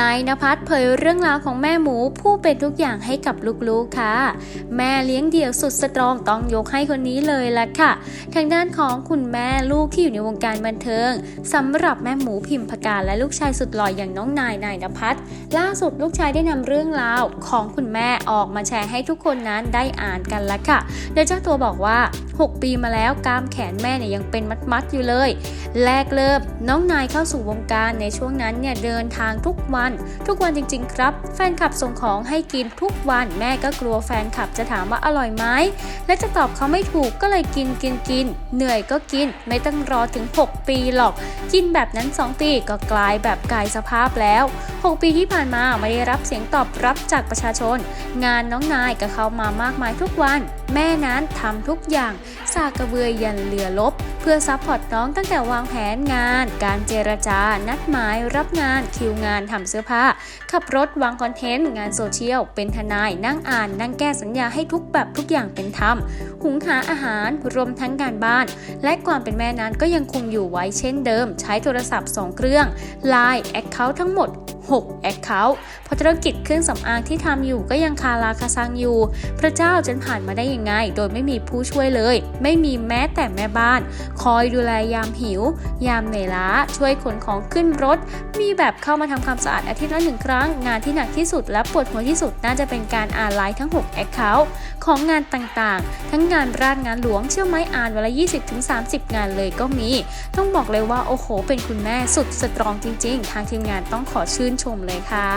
นายนภัสเผยเรื่องราวของแม่หมูผู้เป็นทุกอย่างให้กับลูกๆค่ะ แม่เลี้ยงเดี่ยวสุดสตรองต้องยกให้คนนี้เลยละค่ะ ทางด้านของคุณแม่ลูกที่อยู่ในวงการบันเทิงสำหรับแม่หมูพิมพการและลูกชายสุดหล่ออย่างน้องนายนายนภัสล่าสุดลูกชายได้นำเรื่องราวของคุณแม่ออกมาแชร์ให้ทุกคนนั้นได้อ่านกันละค่ะ โดยเจ้าตัวบอกว่า6 ปีมาแล้วกล้ามแขนแม่เนี่ยยังเป็นมัดๆอยู่เลย แรกเริ่มน้องนายเข้าสู่วงการในช่วงนั้นเนี่ยเดินทางทุกวัน ทุกวันจริง ๆ ครับ แฟนคลับส่งของให้กินทุกวันแม่ก็กลัวแฟนคลับจะถามว่าอร่อยไหมและจะตอบเขาไม่ถูกก็เลยกินกินกิน เหนื่อยก็กิน ไม่ต้องรอถึง 6 ปีหรอก กินแบบนั้น 2 ปีก็กลายแบบกายสภาพแล้ว 6 ปีที่ผ่านมาไม่ได้รับเสียงตอบรับจากประชาชน งานน้องนายก็เข้ามามากมายทุกวัน แม่นั้นทำทุกอย่างสากกระเบือยันเรือลบ เพื่อซัพพอร์ตน้องตั้งแต่วางแผนงาน การเจรจา นัดหมาย รับงาน คิวงานทำเสื้อผ้า ขับรถวางคอนเทนต์ งานโซเชียล เป็นทนาย นั่งอ่าน นั่งแก้สัญญาให้ทุกแบบทุกอย่างเป็นธรรม หุงหาอาหาร รวมทั้งการบ้าน และความเป็นแม่นั้นก็ยังคงอยู่ไว้เช่นเดิม ใช้โทรศัพท์ 2 เครื่อง Line แอคเคาท์ทั้งหมด 6แอคเคาท์เพราะธุรกิจเครื่องสำอางที่ทำอยู่ก็ยังคาราคาซังอยู่ พระเจ้าจะผ่านมาได้ยังไง โดยไม่มีผู้ช่วยเลย ไม่มีแม้แต่แม่บ้าน คอยดูแลยามหิว ยามเหนื่อยล้า ช่วยขนของขึ้นรถ มีแบบเข้ามาทำความสะอาดอาทิตย์ละหนึ่งครั้ง งานที่หนักที่สุดและปวดหัวที่สุดน่าจะเป็นการอ่านไลน์ทั้ง6แอคเคาท์ของงานต่างๆ ทั้งงานราชงานหลวงเชื่อไหมอ่านวันละ 20-30 งานเลยก็มี ต้องบอกเลยว่าโอ้โห เป็นคุณแม่สุดสตรองจริง ๆ ทางทีมงานต้องขอชื่นชมเลยค่ะ